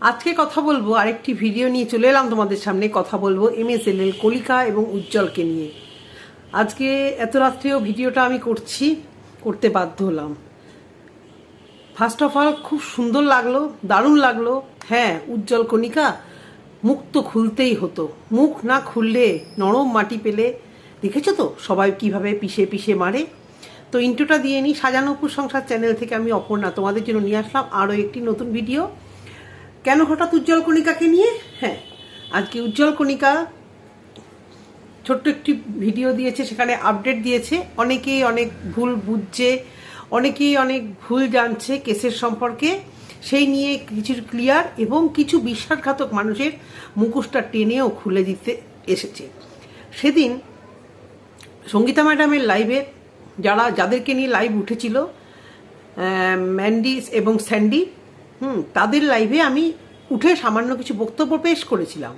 আজকে কথা বলব, আরেকটি ভিডিও নিয়ে চলে এলাম তোমাদের সামনে। কথা বলব এম এস এল এল কলিকা এবং উজ্জ্বলকে নিয়ে। আজকে এত রাত্রেও ভিডিওটা আমি করছি, করতে বাধ্য হলাম। ফার্স্ট অফ অল খুব সুন্দর লাগল, দারুণ লাগল। হ্যাঁ উজ্জ্বল কণিকা, মুখ তো খুলতেই হতো। মুখ না খুললে নরম মাটি পেলে, দেখেছ তো সবাই কীভাবে পিষে পিষে মারে? তো ইন্ট্রোটা দিয়ে নিই। সাজানোপুর সংসার চ্যানেল থেকে আমি অপর্ণা, তোমাদের জন্য নিয়ে আসলাম আরও একটি নতুন ভিডিও কেন হঠাৎ উজ্জ্বল কণিকাকে নিয়ে? হ্যাঁ আজকে উজ্জ্বল কণিকা ছোট্ট একটি ভিডিও দিয়েছে, সেখানে আপডেট দিয়েছে। অনেকেই অনেক ভুল বুঝছে, অনেকেই অনেক ভুল জানছে কেসের সম্পর্কে। সেই নিয়ে কিছু ক্লিয়ার এবং কিছু বিশ্বাসঘাতক মানুষের মুখোশটা টেনেও খুলে দিতে এসেছে। সেদিন সঙ্গীতা ম্যাডামের লাইভে যারা, যাদেরকে নিয়ে লাইভ উঠেছিল ম্যান্ডিস এবং স্যান্ডি, হুম, তাদের লাইভে আমি উঠে সামান্য কিছু বক্তব্য পেশ করেছিলাম।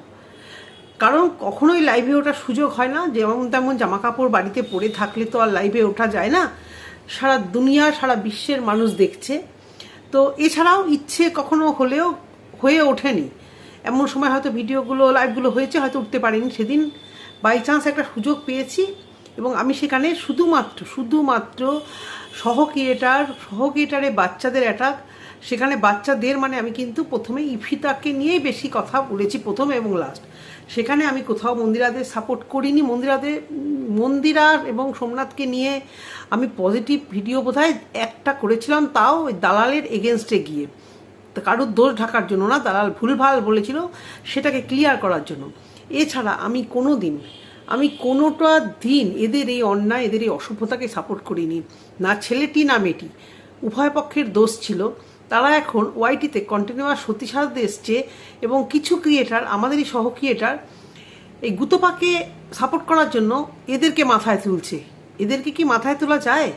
কারণ কখনোই লাইভে ওঠার সুযোগ হয় না, যেমন তেমন জামা কাপড় বাড়িতে পরে থাকলে তো আর লাইভে ওঠা যায় না। সারা দুনিয়া, সারা বিশ্বের মানুষ দেখছে। তো এছাড়াও ইচ্ছে কখনো হলেও হয়ে ওঠেনি। এমন সময় হয়তো ভিডিওগুলো লাইভগুলো হয়েছে, হয়তো উঠতে পারিনি সেদিন। বাই চান্স একটা সুযোগ পেয়েছি এবং আমি সেখানে শুধুমাত্র শুধুমাত্র সহ ক্রিয়েটার সহ ক্রিয়েটারে বাচ্চাদের অ্যাটাক সেখানে বাচ্চাদের মানে আমি কিন্তু প্রথমে ইফিতাকে নিয়েই বেশি কথা বলেছি প্রথম এবং লাস্ট সেখানে আমি কোথাও মন্দিরাদের সাপোর্ট করিনি। মন্দিরাদের, মন্দিরার এবং সোমনাথকে নিয়ে আমি পজিটিভ ভিডিও বোধহয় একটা করেছিলাম, তাও ওই দালালের এগেনস্টে গিয়ে। কারোর দোষ ঢাকার জন্য না, দালাল ভুলভাল বলেছিল সেটাকে ক্লিয়ার করার জন্য। এছাড়া আমি কোনো দিন আমি কোনোটা দিন এদের এই অন্যায়, এদের এই অসভ্যতাকে সাপোর্ট করিনি। না ছেলেটি, না মেয়েটি। উভয় পক্ষের দোষ ছিল। তারা এখন ওয়াইটিতে কন্টিনিউয়াস সতী সাজতে এসছে এবং কিছু ক্রিয়েটার আমাদেরই সহ ক্রিয়েটার এই গুতপাকে সাপোর্ট করার জন্য এদেরকে মাথায় তুলছে। এদেরকে কি মাথায় তোলা যায়?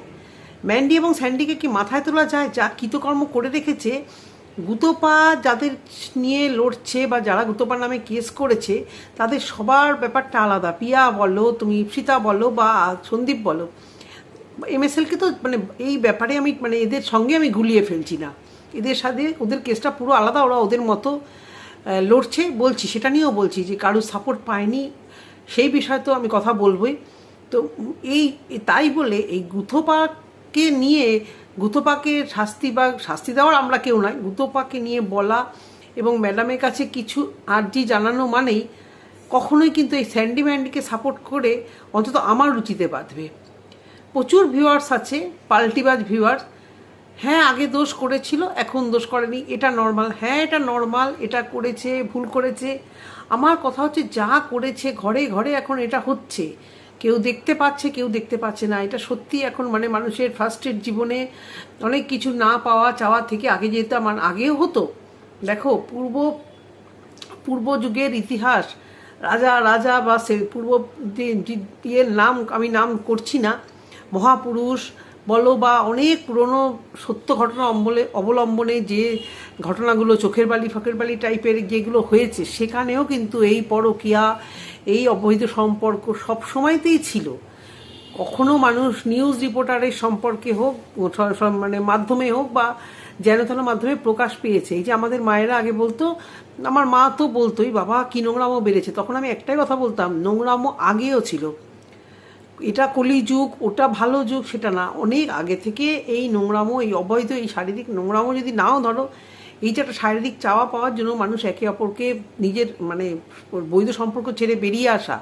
ম্যান্ডি এবং স্যান্ডিকে কি মাথায় তোলা যায়? যা কৃতকর্ম করে রেখেছে। গুতপা যাদের নিয়ে লড়ছে বা যারা গুতপার নামে কেস করেছে, তাদের সবার ব্যাপারটা আলাদা। পিয়া বলো, তুমি ইপসিতা বলো বা সন্দীপ বলো। এমএসএলকে তো মানে এই ব্যাপারে আমি মানে এদের সঙ্গে আমি গুলিয়ে ফেলছি না। এদের সাথে ওদের কেসটা পুরো আলাদা, ওরা ওদের মতো লড়ছে। বলছি, সেটা নিয়েও বলছি যে কারোর সাপোর্ট পায়নি। সেই বিষয়ে তো আমি কথা বলবই। তো এই, তাই বলে এই গুথোপাকে নিয়ে, গুথোপাকে শাস্তি বা শাস্তি দেওয়ার আমরা কেউ নয়। গুথোপাকে নিয়ে বলা এবং ম্যাডামের কাছে কিছু আর্জি জানানো মানেই কখনোই কিন্তু এই স্যান্ডি ম্যান্ডিকে সাপোর্ট করে অন্তত আমার রুচিতে বাঁধবে। প্রচুর ভিউয়ার্স আছে, পাল্টিবাজ ভিউয়ার্স হ্যাঁ আগে দোষ করেছিল, এখন দোষ করেনি। এটা নর্মাল হ্যাঁ এটা নর্মাল এটা করেছে, ভুল করেছে। আমার কথা হচ্ছে, যা করেছে, ঘরে ঘরে এখন এটা হচ্ছে। কেউ দেখতে পাচ্ছে, কেউ দেখতে পাচ্ছে না। এটা সত্যি এখন মানে মানুষের ফার্স্টের জীবনে অনেক কিছু না পাওয়া, চাওয়া থেকে আগে যেতে আমার আগেও হতো। দেখো, পূর্ব পূর্ব যুগের ইতিহাস, রাজা রাজা বা সে পূর্ব ইয়ের নাম, আমি নাম করছি না, মহাপুরুষ বলো বা অনেক পুরনো সত্য ঘটনা অম্বলে অবলম্বনে যে ঘটনাগুলো চোখের বালি, ফাঁকের বালি টাইপের যেগুলো হয়েছে, সেখানেও কিন্তু এই পরকিয়া, এই অবৈধ সম্পর্ক সব সময়তেই ছিল। কখনো মানুষ নিউজ রিপোর্টারের সম্পর্কে হোক মানে মাধ্যমে হোক বা যেন তেন মাধ্যমে প্রকাশ পেয়েছে। এই যে আমাদের মায়েরা আগে বলতো, আমার মা তো বলতোই, বাবা কি নোংরামো বেড়েছে। তখন আমি একটাই কথা বলতাম নোংরামো আগেও ছিল। এটা কলি যুগ, ওটা ভালো যুগ, সেটা না। অনেক আগে থেকে এই নোংরামো, এই অবৈধ, এই শারীরিক নোংরামো যদি নাও ধরো, এই যে একটা শারীরিক চাওয়া পাওয়ার জন্য মানুষ একে অপরকে নিজের মানে বৈধ সম্পর্ক ছেড়ে বেরিয়ে আসা।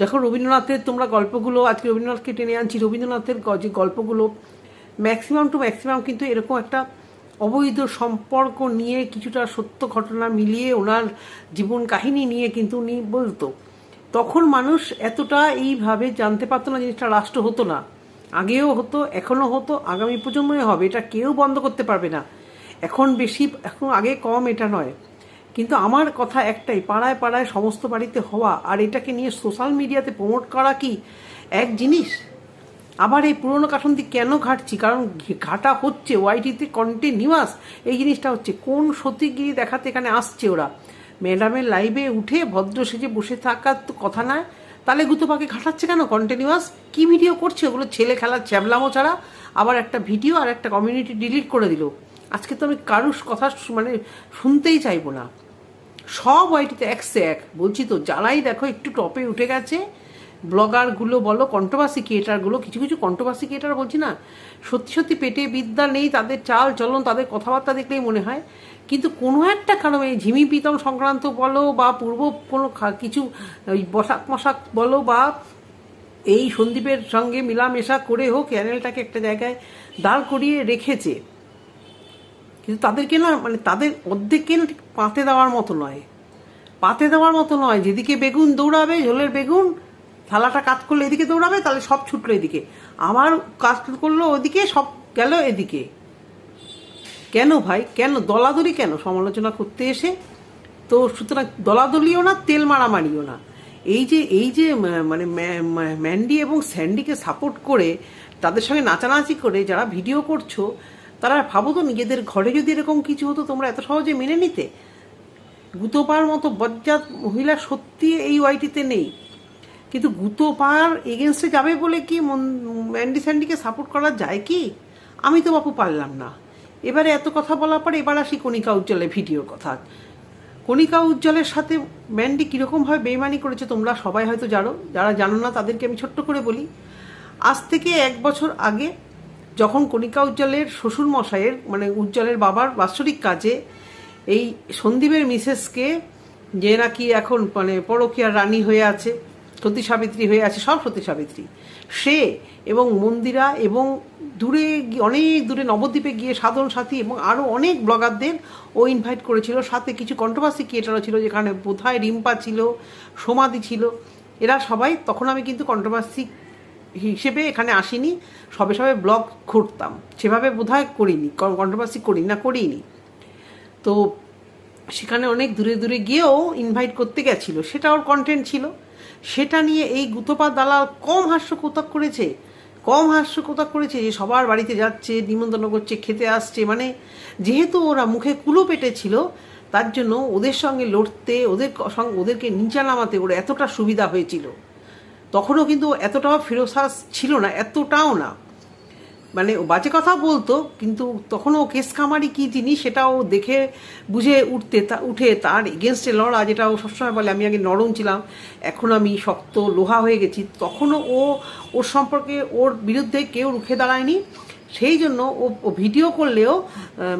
দেখো রবীন্দ্রনাথের তোমরা গল্পগুলো, আজকে রবীন্দ্রনাথকে টেনে আনছি, রবীন্দ্রনাথের যে গল্পগুলো ম্যাক্সিমাম টু ম্যাক্সিমাম কিন্তু এরকম একটা অবৈধ সম্পর্ক নিয়ে কিছুটা সত্য ঘটনা মিলিয়ে ওনার জীবন কাহিনী নিয়ে কিন্তু উনি বলতো। তখন মানুষ এতটা এইভাবে জানতে পারতো না জিনিসটা রাষ্ট্র হতো না। আগেও হতো, এখনও হতো, আগামী প্রজন্মে হবে। এটা কেউ বন্ধ করতে পারবে না। এখন বেশি, এখন আগে কম এটা নয়। কিন্তু আমার কথা একটাই, পাড়ায় পাড়ায় সমস্ত বাড়িতে হওয়া আর এটাকে নিয়ে সোশ্যাল মিডিয়াতে প্রমোট করা কি এক জিনিস? আবার এই পুরনো কাঠন্তি কেন ঘাটছি? কারণ ঘাটা হচ্ছে ওয়াইটিতে কন্টিনিউয়াস এই জিনিসটা হচ্ছে, কোন সতীগিরি দেখাতে এখানে আসছে ওরা? ম্যাডামের লাইভে উঠে ভদ্র সেজে বসে থাকার তো কথা নয়। তাহলে গুতোপাকে ঘাটাচ্ছে কেন? কন্টিনিউয়াস কি ভিডিও করছে? ওগুলো ছেলে খেলার চ্যাবলামো ছাড়া। আবার একটা ভিডিও আর একটা কমিউনিটি ডিলিট করে দিল। আজকে তো আমি কারুর কথা মানে শুনতেই চাইব না। সব ওয়াইটিতে একসে এক বলছি তো, যারাই দেখো একটু টপে উঠে গেছে, ব্লগারগুলো বলো কন্ট্রোভার্সি ক্রিয়েটারগুলো কিছু কিছু কন্ট্রোভার্সি ক্রিয়েটার বলছি না, সত্যি সত্যি পেটে বিদ্যা নেই, তাদের চাল চলন, তাদের কথাবার্তা দেখলেই মনে হয়। কিন্তু কোনো একটা কারণে ঝিমি পিতম সংক্রান্ত বলো বা পূর্ব কোনো কিছু ওই বসাক মশাক বলো বা এই সন্দীপের সঙ্গে মিলামেশা করে হোক চ্যানেলটাকে একটা জায়গায় দাঁড় করিয়ে রেখেছে। কিন্তু তাদেরকে না মানে তাদের অর্ধেককে পাতে দেওয়ার মতো নয়। পাতে দেওয়ার মতো নয়। যেদিকে বেগুন দৌড়াবে, ঝোলের বেগুন, থালাটা কাজ করলে এদিকে দৌড়াবে, তাহলে সব ছুটলো এদিকে। আমার কাজ করল ওদিকে, সব গেল এদিকে। কেন ভাই? কেন দলাদলি কেন? সমালোচনা করতে এসে তো সুতরাং দলাদলিও না, তেল মারামারিও না। এই যে এই যে মানে ম্যা- ম্যা- ম্যান্ডি এবং স্যান্ডিকে সাপোর্ট করে, তাদের সঙ্গে নাচানাচি করে যারা ভিডিও করছ, তারা ভাবো তো নিজেদের ঘরে যদি এরকম কিছু হতো, তোমরা এত সহজে মেনে নিতে। গুতোপার মতো বজ্জাত মহিলা সত্যি এই ওয়াইটিতে নেই। কিন্তু গুতোপার এগেনস্টে যাবে বলে কি ম্যান্ডি স্যান্ডিকে সাপোর্ট করা যায় কি? আমি তো বাপু পারলাম না। এবারে এত কথা বলার পরে এবার আসি কণিকা উজ্জ্বলের ভিডিওর কথা। কণিকা উজ্জ্বলের সাথে ম্যান্ডি কীরকমভাবে বেইমানি করেছে তোমরা সবাই হয়তো জানো, যারা জানো না তাদেরকে আমি ছোট্ট করে বলি। আজ থেকে এক বছর আগে যখন কণিকা উজ্জ্বলের শ্বশুর মশাইয়ের মানে উজ্জ্বলের বাবার বাৎসরিক কাজে এই সন্দীপের মিসেসকে, যে নাকি এখন মানে পরকীয়ার রানী হয়ে আছে সতী সাবিত্রী হয়ে আছে, সব সতী সাবিত্রী সে এবং মন্দিরা এবং দূরে অনেক দূরে নবদ্বীপে গিয়ে সাধন সাথী এবং আরও অনেক ব্লগারদের ও ইনভাইট করেছিল। সাথে কিছু কন্ট্রোভার্সি ক্রিয়েটারও ছিল, যেখানে বোধহয় রিম্পা ছিল সমাধি ছিল। এরা সবাই, তখন আমি কিন্তু কন্ট্রোভার্সি হিসেবে এখানে আসিনি। সবে সবে ব্লগ ঘুরতাম সেভাবে বোধহয় করিনি কন্ট্রোভার্সি করি না করিনি। তো সেখানে অনেক দূরে দূরে গিয়েও ইনভাইট করতে গেছিল। সেটা ওর কন্টেন্ট ছিল। সেটা নিয়ে এই গুতপা দালাল কম হাস্যকোতাক করেছে। কম হাস্যকোতাক করেছে যে সবার বাড়িতে যাচ্ছে, নিমন্ত্রণ করছে, খেতে আসছে। মানে যেহেতু ওরা মুখে কুলো পেটেছিল, তার জন্য ওদের সঙ্গে লড়তে, ওদের সঙ্গে ওদেরকে নিচা নামাতে ওরা এতটা সুবিধা হয়েছিল। তখনও কিন্তু এতটাও ফিরোসাস ছিল না, এতটাও না। মানে বাজে কথা বলতো, কিন্তু তখনও কেস কামারি কী জিনিস সেটাও দেখে বুঝে উঠতে উঠে তার এগেনস্টে লড়া, যেটা ও সবসময় বলে, আমি আগে নরম ছিলাম, এখন আমি শক্ত, লোহা হয়ে গেছি। তখনও ও, ওর সম্পর্কে ওর বিরুদ্ধে কেউ রুখে দাঁড়ায়নি। সেই জন্য ও ভিডিও করলেও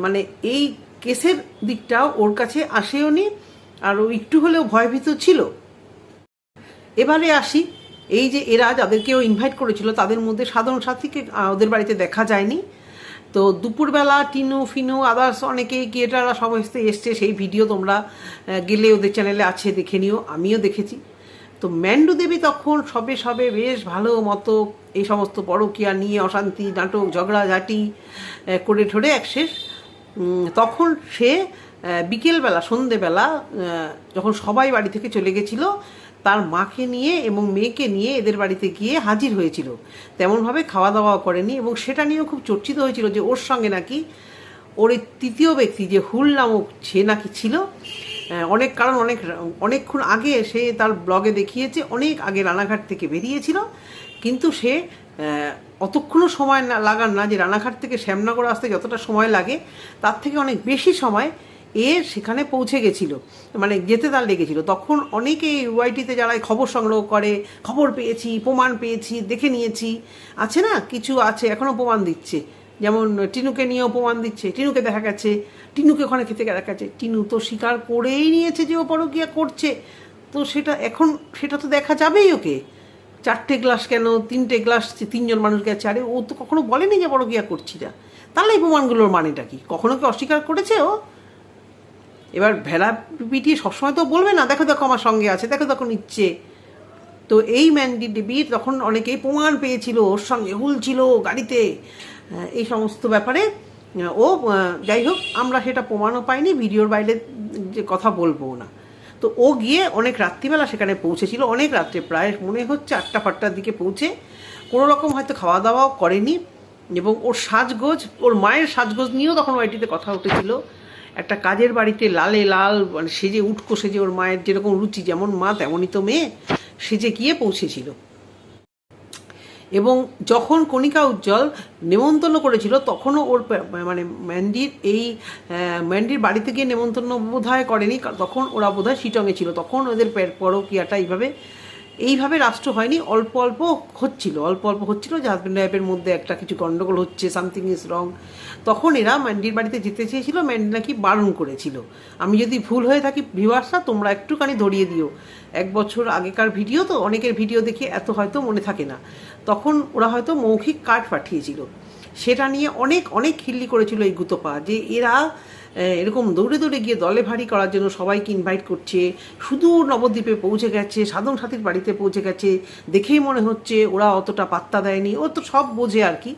মানে এই কেসের দিকটাও ওর কাছে আসেও নি আর ও একটু হলেও ভয়ভীত ছিল। এবারে আসি। এই যে এরা যাদেরকেও ইনভাইট করেছিল, তাদের মধ্যে সাধারণ সাথীকে ওদের বাড়িতে দেখা যায়নি। তো দুপুরবেলা টিনু, ফিনু আদার্স অনেকে ক্রিয়েটাররা সমস্ত এসছে, সেই ভিডিও তোমরা গেলে ওদের চ্যানেলে আছে, দেখে নিও, আমিও দেখেছি। তো ম্যান্ডু দেবী তখন সবে সবে বেশ ভালো মতো এই সমস্ত পরকীয়া নিয়ে, অশান্তি, নাটক, ঝগড়াঝাটি করে ঠোরে এক শেষ। তখন সে বিকেলবেলা, সন্ধেবেলা যখন সবাই বাড়ি থেকে চলে গেছিল তার মাকে নিয়ে এবং মেয়েকে নিয়ে এদের বাড়িতে গিয়ে হাজির হয়েছিল। তেমনভাবে খাওয়া দাওয়া করেনি এবং সেটা নিয়েও খুব চর্চিত হয়েছিল যে ওর সঙ্গে নাকি ওর তৃতীয় ব্যক্তি যে হুল নামক সে নাকি ছিল অনেক কারণ অনেক, অনেকক্ষণ আগে সে তার ব্লগে দেখিয়েছে, অনেক আগে রানাঘাট থেকে বেরিয়েছিল। কিন্তু সে অতক্ষণও সময় না লাগান না যে রানাঘাট থেকে শ্যামনগর আসতে যতটা সময় লাগে, তার থেকে অনেক বেশি সময় এ সেখানে পৌঁছে গেছিল মানে যেতে তার লেগেছিল। তখন অনেকে ওয়াইটিতে যারা খবর সংগ্রহ করে, খবর পেয়েছি, প্রমাণ পেয়েছি, দেখে নিয়েছি, আছে না? কিছু আছে এখনও প্রমাণ দিচ্ছে। যেমন টিনুকে নিয়েও প্রমাণ দিচ্ছে, টিনুকে দেখা গেছে, টিনুকে ওখানে খেতে দেখা গেছে, টিনু তো স্বীকার করেই নিয়েছে যে ও পরকীয়া করছে। তো সেটা এখন, সেটা তো দেখা যাবেই ওকে। চারটে গ্লাস কেন, তিনটে গ্লাস, তিনজন মানুষ গেছে, আরে ও তো কখনো বলেনি যে বড় গিয়া করছি না। তাহলে এই প্রমাণগুলোর মানেটা কি? কখনো কি অস্বীকার করেছে ও? এবার ভেড়া পিটিয়ে সবসময় তো বলবে না, দেখো দেখো, আমার সঙ্গে আছে, দেখো দেখো, নিচ্ছে। তো এই ম্যান্ডি ডিবির তখন অনেকেই প্রমাণ পেয়েছিল, ওর সঙ্গে হুল ছিল গাড়িতে। এই সমস্ত ব্যাপারে ও যাই হোক, আমরা সেটা প্রমাণও পাইনি, ভিডিওর বাইরে যে কথা বলব না। তো ও গিয়ে অনেক রাত্রিবেলা সেখানে পৌঁছেছিল, অনেক রাত্রে, প্রায় মনে হচ্ছে আটটা ফাটটার দিকে পৌঁছে। কোনো রকম হয়তো খাওয়া দাওয়াও করেনি এবং ওর সাজগোজ, ওর মায়ের সাজগোজ নিয়েও তখন ওয়াইটিতে কথা উঠেছিল। একটা কাজের বাড়িতে লালে লাল মানে সেজে উঠকো সেজে ওর মায়ের যেরকম রুচি, যেমন মা তেমনই তো মেয়ে, সেজে গিয়ে পৌঁছেছিল। এবং যখন কণিকা উজ্জ্বল নেমন্তন্ন করেছিল, তখনও ওর মানে ম্যান্ডির এই ম্যান্ডির বাড়িতে গিয়ে নেমন্তন্ন বোধহয় করেনি তখন ওরা বোধহয় শিটংয়ে ছিল। তখন ওদের পরকিয়াটা এইভাবে এইভাবে রাষ্ট্র হয়নি, অল্প অল্প হচ্ছিল, অল্প অল্প হচ্ছিল। যে হাজব্যান্ড ওয়াইফের মধ্যে একটা কিছু গন্ডগোল হচ্ছে সামথিং ইজ রং তখন এরা ম্যান্ডির বাড়িতে যেতে চেয়েছিল ম্যান্ডি নাকি বারণ করেছিল। আমি যদি ভুল হয়ে থাকি ভিউয়ার্সরা তোমরা একটুখানি ধরিয়ে দিও। এক বছর আগেকার ভিডিও তো, অনেকের ভিডিও দেখে এত হয়তো মনে থাকে না। তখন ওরা হয়তো মৌখিক কার্ড পাঠিয়েছিল। সেটা নিয়ে অনেক অনেক খিল্লি করেছিল এই গুতপা, যে এরা এরকম দৌড়ে দৌড়ে গিয়ে দলে ভারী করার জন্য সবাইকে ইনভাইট করছে। সুদূর নবদ্বীপে পৌঁছে গেছে, সাধন সাথীর বাড়িতে পৌঁছে গেছে। দেখেই মনে হচ্ছে ওরা অতটা পাত্তা দেয়নি। ও তো সব বোঝে আর কি।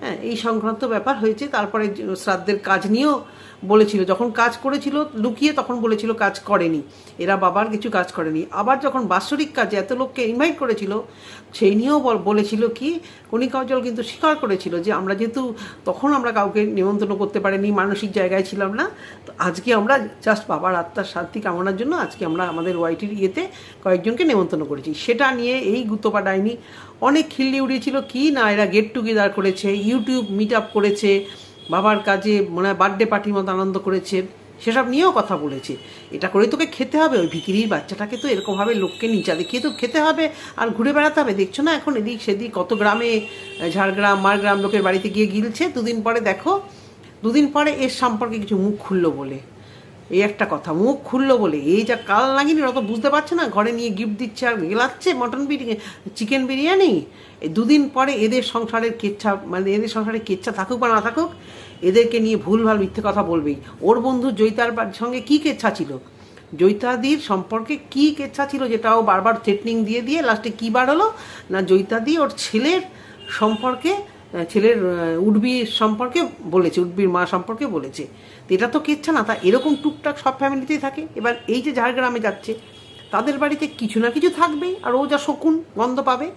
হ্যাঁ এই সংক্রান্ত ব্যাপার হয়েছে। তারপরে শ্রাদ্ধের কাজ নিয়েও বলেছিল, যখন কাজ করেছিল, লুকিয়ে তখন বলেছিল কাজ করেনি। এরা বাবার কিছু কাজ করেনি। আবার যখন বাৎসরিক কাজে এত লোককে ইনভাইট করেছিল, সেই নিয়েও বল- বলেছিল কি, কণিকা উজ্জ্বল কিন্তু স্বীকার করেছিল যে আমরা যেহেতু তখন আমরা কাউকে নিমন্ত্রণ করতে পারিনি, মানসিক জায়গায় ছিলাম না, তো আজকে আমরা জাস্ট বাবার আত্মার শান্তি কামনার জন্য আজকে আমরা আমাদের ওয়াইটির ইয়েতে কয়েকজনকে নেমন্তন্ন করেছি। সেটা নিয়ে এই গুতপা ডাইনি অনেক খিল্লি উড়িয়েছিল, কি না এরা গেট টুগেদার করেছে ইউটিউব মিট আপ করেছে বাবার কাজে মনে হয় বার্থডে পার্টির মতো আনন্দ করেছে, সেসব নিয়েও কথা বলেছে। এটা করে তোকে খেতে হবে, ওই ভিকিরির বাচ্চাটাকে তো এরকমভাবে লোককে নিচা দেখিয়ে তো খেতে হবে, আর ঘুরে বেড়াতে হবে। দেখছ না এখন এদিক সেদিক কত গ্রামে ঝাড়গ্রাম, মারগ্রাম লোকের বাড়িতে গিয়ে গিলছে। দুদিন পরে দেখো, দুদিন পরে এর সম্পর্কে কিছু মুখ খুললো বলে। এই একটা কথা, মুখ খুললো বলে। এই যা কাল লাগিনি ওরা তো বুঝতে পারছে না, ঘরে নিয়ে গিফট দিচ্ছে আর গেলাচ্ছে মটন বিরিয়ানি চিকেন বিরিয়ানি। দুদিন পরে এদের সংসারের কেচ্ছা মানে এদের সংসারের কেচ্ছা থাকুক বা না থাকুক, এদেরকে নিয়ে ভুলভাল মিথ্যে কথা বলবেই। ওর বন্ধু জৈতার সঙ্গে কী কেচ্ছা ছিল? জৈতাদির সম্পর্কে কি কেচ্ছা ছিল যেটা ও বারবার থ্রেটনিং দিয়ে দিয়ে লাস্টে কী বার হলো? না জৈতাদি ওর ছেলের সম্পর্কে ছেলের আহ, উডবির সম্পর্কে বলেছে উডবির মা সম্পর্কে বলেছে। তো এটা তো কেচ্ছা না তা এরকম টুকটাক সব ফ্যামিলিতেই থাকে। এবার এই যে ঝাড়গ্রামে যাচ্ছে তাদের বাড়িতে কিছু না কিছু থাকবেই আর ও যা শকুন গন্ধ পাবে।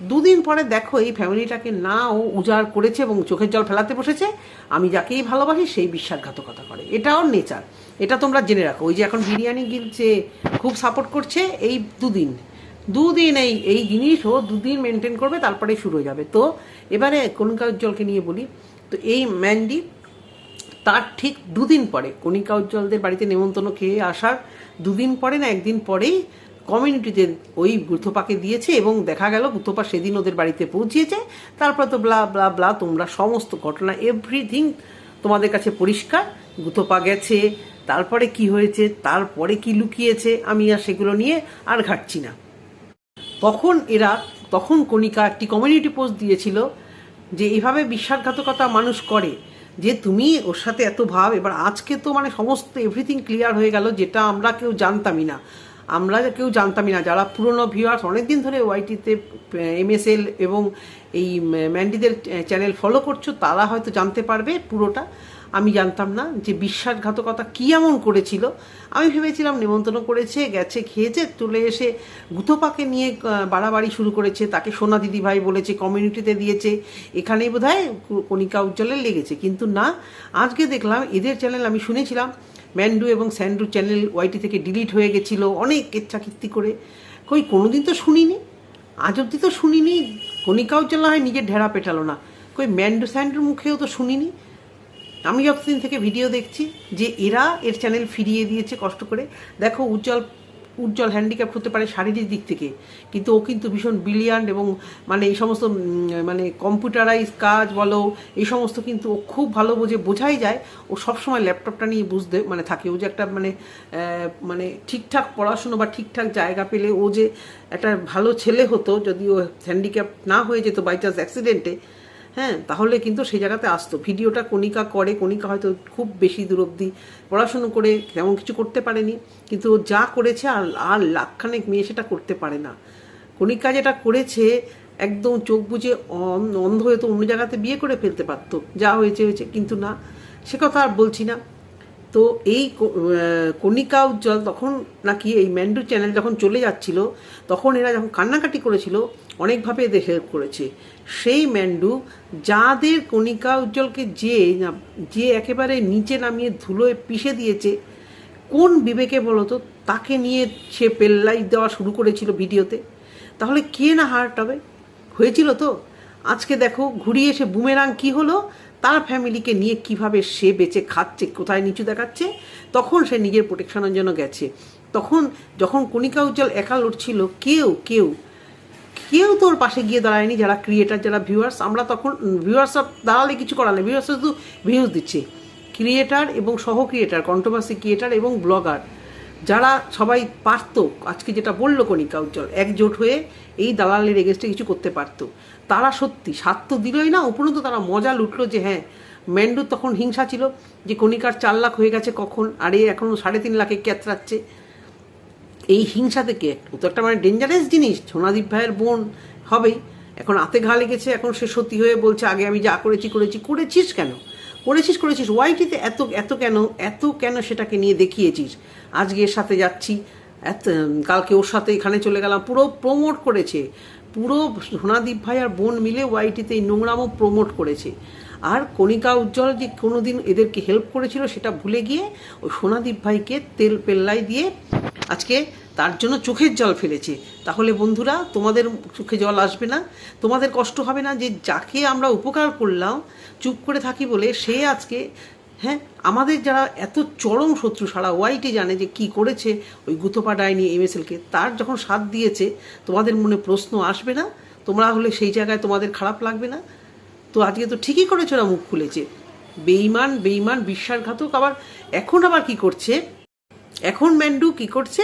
দুদিন পরে দেখো এই ফ্যামিলিটাকে না ও উজাড় করেছে এবং চোখের জল ফেলাতে বসেছে। আমি যাকেই ভালোবাসি সেই বিশ্বাসঘাতকতা করে। এটা ওর নেচার এটা তোমরা জেনে রাখো। ওই যে এখন বিরিয়ানি গিলছে খুব সাপোর্ট করছে এই দুদিন। দুদিন এই এই জিনিস ও দুদিন মেনটেন করবে তারপরে শুরু হয়ে যাবে। তো এবারে কনকা উজ্জ্বলকে নিয়ে বলি। তো এই ম্যান্ডি তার ঠিক দুদিন পরে কণিকা উজ্জ্বলদের বাড়িতে নেমন্তন্ন খেয়ে আসার দুদিন পরে না, একদিন পরেই কমিউনিটিতে ওই গুথোপাকে দিয়েছে এবং দেখা গেল গুথোপা সেদিন ওদের বাড়িতে পৌঁছিয়েছে। তারপর তো ব্লা ব্লা ব্লা তোমরা সমস্ত ঘটনা এভরিথিং তোমাদের কাছে পরিষ্কার। গুথোপা গেছে, তারপরে কি হয়েছে, তারপরে কি লুকিয়েছে, আমি আর সেগুলো নিয়ে আর ঘাটছি না। তখন এরা, তখন কণিকা একটি কমিউনিটি পোস্ট দিয়েছিল যে এইভাবে বিশ্বাসঘাতকতা মানুষ করে, যে তুমি ওর সাথে এত ভাব, এবার আজকে তো মানে সমস্ত এভরিথিং ক্লিয়ার হয়ে গেল, যেটা আমরা কেউ জানতামই না। আমরা কেউ জানতামই না, যারা পুরনো ভিউয়ার্স অনেকদিন ধরে ওয়াইটিতে এমএসএল এবং এই ম্যান্ডিদের চ্যানেল ফলো করছ, তারা হয়তো জানতে পারবে পুরোটা। আমি জানতাম না যে বিশ্বাসঘাতকতা কী এমন করেছিল। আমি ভেবেছিলাম নিমন্ত্রণ করেছে, গেছে, খেয়েছে চলে এসে গুথোপাকে নিয়ে বাড়াবাড়ি শুরু করেছে। তাকে সোনা দিদি ভাই বলেছে কমিউনিটিতে দিয়েছে। এখানেই বোধ হয় কণিকা উজ্জ্বলের লেগেছে। কিন্তু না, আজকে দেখলাম এদের চ্যানেল আমি শুনেছিলাম ম্যান্ডু এবং স্যান্ডু চ্যানেল ওয়াইটি থেকে ডিলিট হয়ে গেছিল, অনেক কেচ্ছাকীর্তি করে। কই, কোনোদিন তো শুনিনি। আজ অব্দি তো শুনিনি। কণিকা উজ্জ্বল না হয় নিজের ঢেড়া পেটালো না। কই ম্যান্ডু স্যান্ডুর মুখেও তো শুনিনি। আমি যতদিন থেকে ভিডিও দেখছি যে এরা এর চ্যানেল ফিরিয়ে দিয়েছে কষ্ট করে। দেখো উজ্জ্বল উজ্জ্বল হ্যান্ডিক্যাপ হতে পারে শারীরিক দিক থেকে, কিন্তু ও কিন্তু ভীষণ ব্রিলিয়ান্ট এবং মানে এই সমস্ত মানে কম্পিউটারাইজ কাজ বলো, এই সমস্ত কিন্তু ও খুব ভালো বোঝে, বোঝাই যায়। ও সবসময় ল্যাপটপটা নিয়ে বুঝতে মানে থাকে। ও যে একটা মানে মানে ঠিকঠাক পড়াশুনো বা ঠিকঠাক জায়গা পেলে ও যে একটা ভালো ছেলে হতো, যদি ও হ্যান্ডিক্যাপ না হয়ে যেত বাই চান্স অ্যাক্সিডেন্টে হ্যাঁ তাহলে কিন্তু সেই জায়গাতে আসতো। ভিডিওটা কণিকা করে, কণিকা হয়তো খুব বেশি দূর অব্দি পড়াশুনো করে তেমন কিছু করতে পারেনি, কিন্তু যা করেছে আর আর লাখখানেক মেয়ে সেটা করতে পারে না। কণিকা যেটা করেছে, একদম চোখ বুঝে অন- অন্ধ হয়ে তো অন্য জায়গাতে বিয়ে করে ফেলতে পারতো। যা হয়েছে হয়েছে। কিন্তু না, সে কথা আর বলছি না। তো এই কণিকা উজ্জ্বল তখন নাকি এই ম্যান্ডু চ্যানেল যখন চলে যাচ্ছিল, তখন এরা যখন কান্নাকাটি করেছিল অনেকভাবে এদের হেল্প করেছে। সেই ম্যান্ডু যাদের কণিকা উজ্জ্বলকে যে যে একেবারে নিচে নামিয়ে ধুলোয় পিষে দিয়েছে, কোন বিবেকে বলতো, তাকে নিয়ে সে পেল্লাই দেওয়া শুরু করেছিল ভিডিওতে। তাহলে কে না হার্ট হবে হয়েছিল তো? আজকে দেখো, ঘুরিয়ে এসে বুমেরাং কি হলো? তার ফ্যামিলিকে নিয়ে কীভাবে সে বেঁচে খাচ্ছে, কোথায় নিচু দেখাচ্ছে, তখন সে নিজের প্রোটেকশনের জন্য গেছে। তখন যখন কণিকা উজ্জ্বল একা লড়ছিল, কেউ কেউ কেউ তোর পাশে গিয়ে দাঁড়ায়নি, যারা ক্রিয়েটার যারা ভিউয়ার্স আমরা তখন ভিউয়ার্স দাঁড়ালে কিছু করার নেই শুধু ভিউজ দিচ্ছে। ক্রিয়েটার এবং সহ ক্রিয়েটার কন্ট্রোভার্সি ক্রিয়েটার এবং ব্লগার যারা সবাই পারতো, আজকে যেটা বলল কণিকা উজ্জ্বল, একজোট হয়ে এই দালালের এগেস্টে কিছু করতে পারতো। তারা সত্যি স্বাদ তো দিলই না, উপরন্ত তারা মজা লুটলো যে হ্যাঁ ম্যান্ডুর তখন হিংসা ছিল যে কণিকার চার লাখ হয়ে গেছে কখন, আর এ এখনও সাড়ে তিন লাখে ক্যাতরাচ্ছে। এই হিংসা থেকে, ও তো একটা মানে ডেঞ্জারাস জিনিস, সোনাদীপ ভাইয়ের বোন হবেই, এখন হাতে ঘা লেগেছে, এখন সে সত্যি হয়ে বলছে, আগে আমি যা করেছি করেছি, করেছিস কেন? করেছিস করেছিস। ওয়াইটিতে এত এত কেন এত কেন সেটাকে নিয়ে দেখিয়েছিস? আজকে এর সাথে যাচ্ছি। এত কালকে ওর সাথে এখানে চলে গেলাম। পুরো প্রমোট করেছে। পুরো সোনাদীপ ভাই আর বোন মিলে ওয়াইটিতে এই নোংরামও প্রমোট করেছে। আর কণিকা উজ্জ্বল যে কোনোদিন এদেরকে হেল্প করেছিল সেটা ভুলে গিয়ে ওই সোনাদীপ ভাইকে তেল পেল্লাই দিয়ে আজকে তার জন্য চোখের জল ফেলেছে। তাহলে বন্ধুরা, তোমাদের চোখে জল আসবে না। তোমাদের কষ্ট হবে না যে যাকে আমরা উপকার করলাম, চুপ করে থাকি বলে সে আজকে হ্যাঁ আমাদের যারা এত চরম শত্রু, সারা ওয়াইটি জানে যে কি করেছে ওই গুতপা ডাইনি এমএসএলকে তার যখন সাথ দিয়েছে, তোমাদের মনে প্রশ্ন আসবে না, তোমরা হলে সেই জায়গায় তোমাদের খারাপ লাগবে না। তো আজকে তো ঠিকই করেছে ওরা মুখ খুলেছে। বেইমান বেইমান বিশ্বাসঘাতক। আবার এখন আবার কি করছে? এখন ম্যান্ডু কি করছে?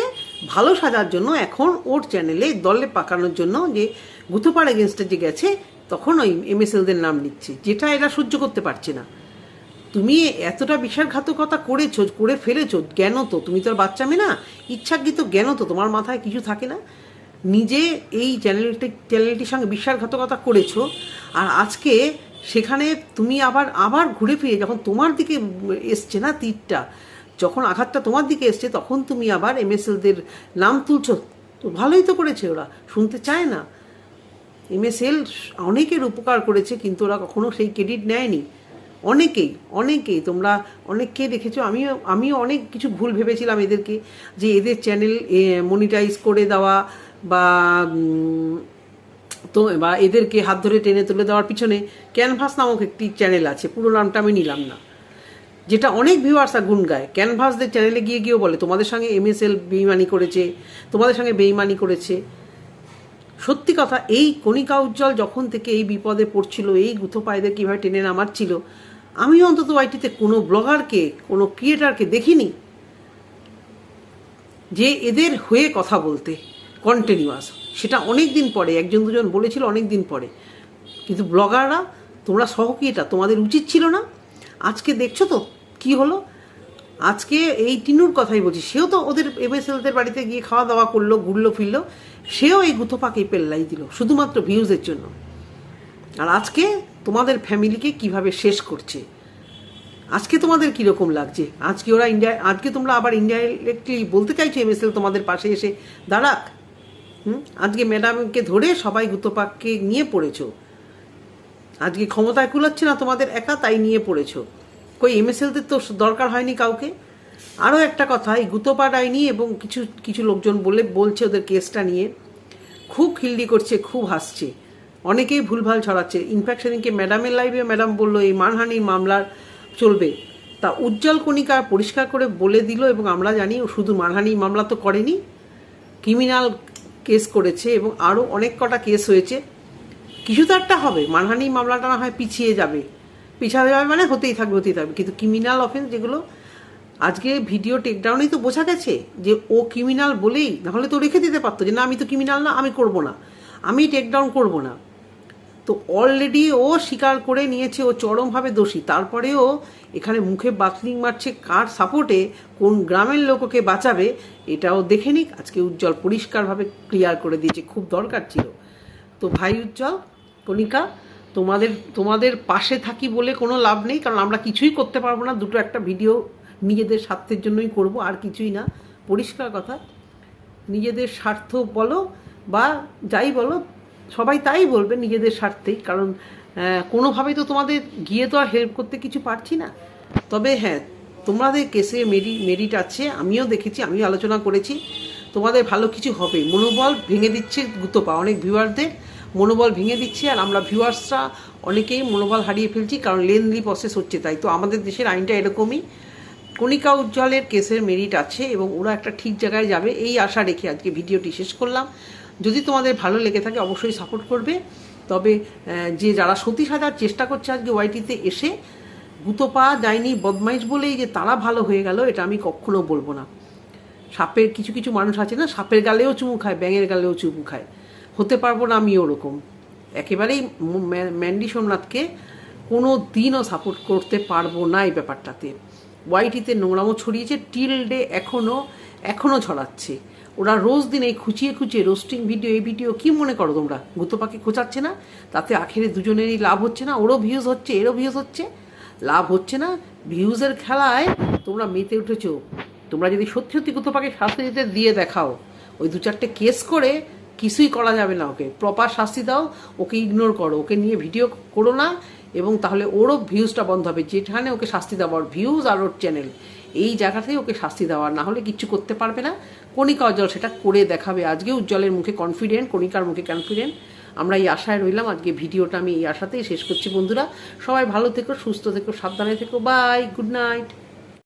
ভালো সাজার জন্য এখন ওর চ্যানেলে দলে পাকানোর জন্য যে গুথোপাড় এগেনস্টে যে গেছে, তখন ওই এমএসএলদের নাম নিচ্ছে, যেটা এরা সহ্য করতে পারছে না। তুমি এতটা বিশ্বাসঘাতকতা করেছ, করে ফেলেছো জ্ঞান তো? তুমি তো আর বাচ্চা মেয়ে না। ইচ্ছাকৃত জ্ঞান তো? তোমার মাথায় কিছু থাকে না? নিজে এই চ্যানেলটি, চ্যানেলটির সঙ্গে বিশ্বাসঘাতকতা করেছ, আর আজকে সেখানে তুমি আবার আবার ঘুরে ফিরে যখন তোমার দিকে এসছে না তীরটা, যখন আঘাতটা তোমার দিকে এসছে, তখন তুমি আবার এমএসএলদের নাম তুলছো। তো ভালোই তো করেছে ওরা, শুনতে চায় না। এমএসএল অনেকের উপকার করেছে, কিন্তু ওরা কখনো সেই ক্রেডিট নেয়নি। অনেকেই অনেকেই তোমরা অনেককে দেখেছ। আমিও আমিও অনেক কিছু ভুল ভেবেছিলাম এদেরকে, যে এদের চ্যানেল মনিটাইজ করে দেওয়া বা তো, বা এদেরকে হাত ধরে টেনে তুলে দেওয়ার পিছনে ক্যানভাস নামক একটি চ্যানেল আছে, পুরো নামটা আমি নিলাম না। যেটা অনেক ভিউয়ার্সরা গুণ গায়। ক্যানভাসদের চ্যানেলে গিয়ে গিয়েও বলে, তোমাদের সঙ্গে এমএসএল বেইমানি করেছে, তোমাদের সঙ্গে বেইমানি করেছে। সত্যি কথা, এই কণিকা উজ্জ্বল যখন থেকে এই বিপদে পড়ছিল, এই গুথো পায়দের কীভাবে টেনে নামাচ্ছিল আমি অন্তত ওয়াইটিতে কোনো ব্লগারকে, কোনো ক্রিয়েটারকে দেখিনি যে এদের হয়ে কথা বলতে কন্টিনিউয়াস সেটা অনেক দিন পরে, একজন দুজন বলেছিল অনেক দিন পরে। কিন্তু ব্লগাররা, তোমরা সহক্রিয়েটা তোমাদের উচিত ছিল না। আজকে দেখছ তো কি হলো? আজকে এই টিনুর কথাই বলছি, সেও তো ওদের এমএসএলদের বাড়িতে গিয়ে খাওয়া দাওয়া করল, ঘুরলো, ফিরলো, সেও এই গুথোপাকেই পেল্লাই দিল, শুধুমাত্র ভিউজের জন্য। আর আজকে তোমাদের ফ্যামিলিকে কীভাবে শেষ করছে? আজকে তোমাদের কীরকম লাগছে? আজকে ওরা ইন্ডিয়া, আজকে তোমরা আবার ইনডাইরেক্টলি বলতে চাইছো এমএসএল তোমাদের পাশে এসে দাঁড়াক? হুম? আজকে ম্যাডামকে ধরে সবাই গুতোপাককে নিয়ে পড়েছো। আজকে ক্ষমতায় কুলাচ্ছে না তোমাদের একা, তাই নিয়ে পড়েছো। কই এমএসএলদের তো দরকার হয়নি কাউকে? আরও একটা কথা, এই গুতোপাট আইনি এবং কিছু কিছু লোকজন বলে, বলছে ওদের কেসটা নিয়ে। খুব খিল্লি করছে, খুব হাসছে। অনেকেই ভুলভাল ছড়াচ্ছে। ইনফ্যাক্ট সেদিনকে ম্যাডামের লাইভে ম্যাডাম বলল, এই মানহানির মামলার চলবে। তা উজ্জ্বল কণিকা পরিষ্কার করে বলে দিল এবং আমরা জানি ও শুধু মানহানি মামলা তো করেনি ক্রিমিনাল কেস করেছে এবং আরও অনেক কটা কেস হয়েছে। কিছু তো একটা হবে মানহানি মামলাটা না হয় পিছিয়ে যাবে। পিছাতে যাবে মানে হতেই থাকবে হতেই থাকবে। কিন্তু ক্রিমিনাল অফেন্স যেগুলো, আজকে ভিডিও টেকডাউনেই তো বোঝা গেছে যে ও ক্রিমিনাল বলেই নাহলে তো রেখে দিতে পারতো যে, না, আমি তো ক্রিমিনাল না, আমি করব না। আমি টেকডাউন করব না। তো অলরেডি ও স্বীকার করে নিয়েছে, ও চরমভাবে দোষী। তারপরেও এখানে মুখে বাথলিং মারছে কার সাপোর্টে কোন গ্রামের লোককে বাঁচাবে, এটাও দেখে নিক। আজকে উজ্জ্বল পরিষ্কারভাবে ক্লিয়ার করে দিয়েছে, খুব দরকার ছিল। তো ভাই উজ্জ্বল, কণিকা, তোমাদের তোমাদের পাশে থাকি বলে কোনো লাভ নেই, কারণ আমরা কিছুই করতে পারব না। দুটো একটা ভিডিও নিজেদের স্বার্থের জন্যই করব, আর কিছুই না। পরিষ্কার কথা। নিজেদের স্বার্থ বলো বা যাই বলো সবাই তাই বলবে নিজেদের স্বার্থেই, কারণ কোনোভাবেই তো তোমাদের গিয়ে তো আর হেল্প করতে কিছু পারছি না। তবে হ্যাঁ তোমাদের কেসে মেরি মেরিট আছে, আমিও দেখেছি, আমিও আলোচনা করেছি। তোমাদের ভালো কিছু হবে। মনোবল ভেঙে দিচ্ছে গুতপা অনেক ভিউয়ারদের মনোবল ভেঙে দিচ্ছে, আর আমরা ভিউয়ার্সরা অনেকেই মনোবল হারিয়ে ফেলছি, কারণ লেনলি প্রসেস হচ্ছে তাই। তো আমাদের দেশের আইনটা এরকমই। কণিকা উজ্জ্বলের কেসের মেরিট আছে, এবং ওরা একটা ঠিক জায়গায় যাবে, এই আশা রেখে আজকে ভিডিওটি শেষ করলাম। যদি তোমাদের ভালো লেগে থাকে, অবশ্যই সাপোর্ট করবে। তবে যে যারা সতী সাজার চেষ্টা করছে আজকে ওয়াইটিতে এসে গুতো পাওয়া যায়নি বদমাইশ বলেই যে তারা ভালো হয়ে গেল, এটা আমি কখনো বলব না। সাপের কিছু কিছু মানুষ আছে না, সাপের গালেও চুমু খায়, ব্যাঙের গালেও চুমু খায়। হতে পারব না আমি ওরকম। একেবারেই ম্যান্ডি সোমনাথকে কোনো দিনও সাপোর্ট করতে পারব না এই ব্যাপারটাতে। ওয়াইটিতে নোংরামো ছড়িয়েছে টিল ডে এখনও এখনও ছড়াচ্ছে। ওরা রোজ দিন এই খুঁচিয়ে খুঁচিয়ে রোস্টিং ভিডিও এই ভিডিও কি মনে করো তোমরা? গুতো পাখি খোঁচাচ্ছে না? তাতে আখেরে দুজনেরই লাভ হচ্ছে না? ওরও ভিউজ হচ্ছে, এরও ভিউজ হচ্ছে। লাভ হচ্ছে না? ভিউজের খেলায় তোমরা মেতে উঠেছো। তোমরা যদি সত্যি সত্যি গুতো পাকে শাস্তি দিতে দিয়ে দেখাও, ওই দু চারটে কেস করে কিছুই করা যাবে না ওকে। প্রপার শাস্তি দাও, ওকে ইগনোর করো, ওকে নিয়ে ভিডিও করো না, এবং তাহলে ওরও ভিউজটা বন্ধ হবে। যেখানে ওকে শাস্তি দেওয়ার ভিউজ আর ওর চ্যানেল এই জায়গাতেই ওকে শাস্তি দেওয়ার না হলে কিচ্ছু করতে পারবে না। কণিকা উজ্জ্বল সেটা করে দেখাবে। আজকে উজ্জ্বলের মুখে কনফিডেন্ট কণিকার মুখে কনফিডেন্ট আমরা এই আশায় রইলাম, আজকে ভিডিওটা আমি এই আশাতেই শেষ করছি বন্ধুরা। সবাই ভালো থেকো, সুস্থ থেকো, সাবধানে থেকো। Bye good night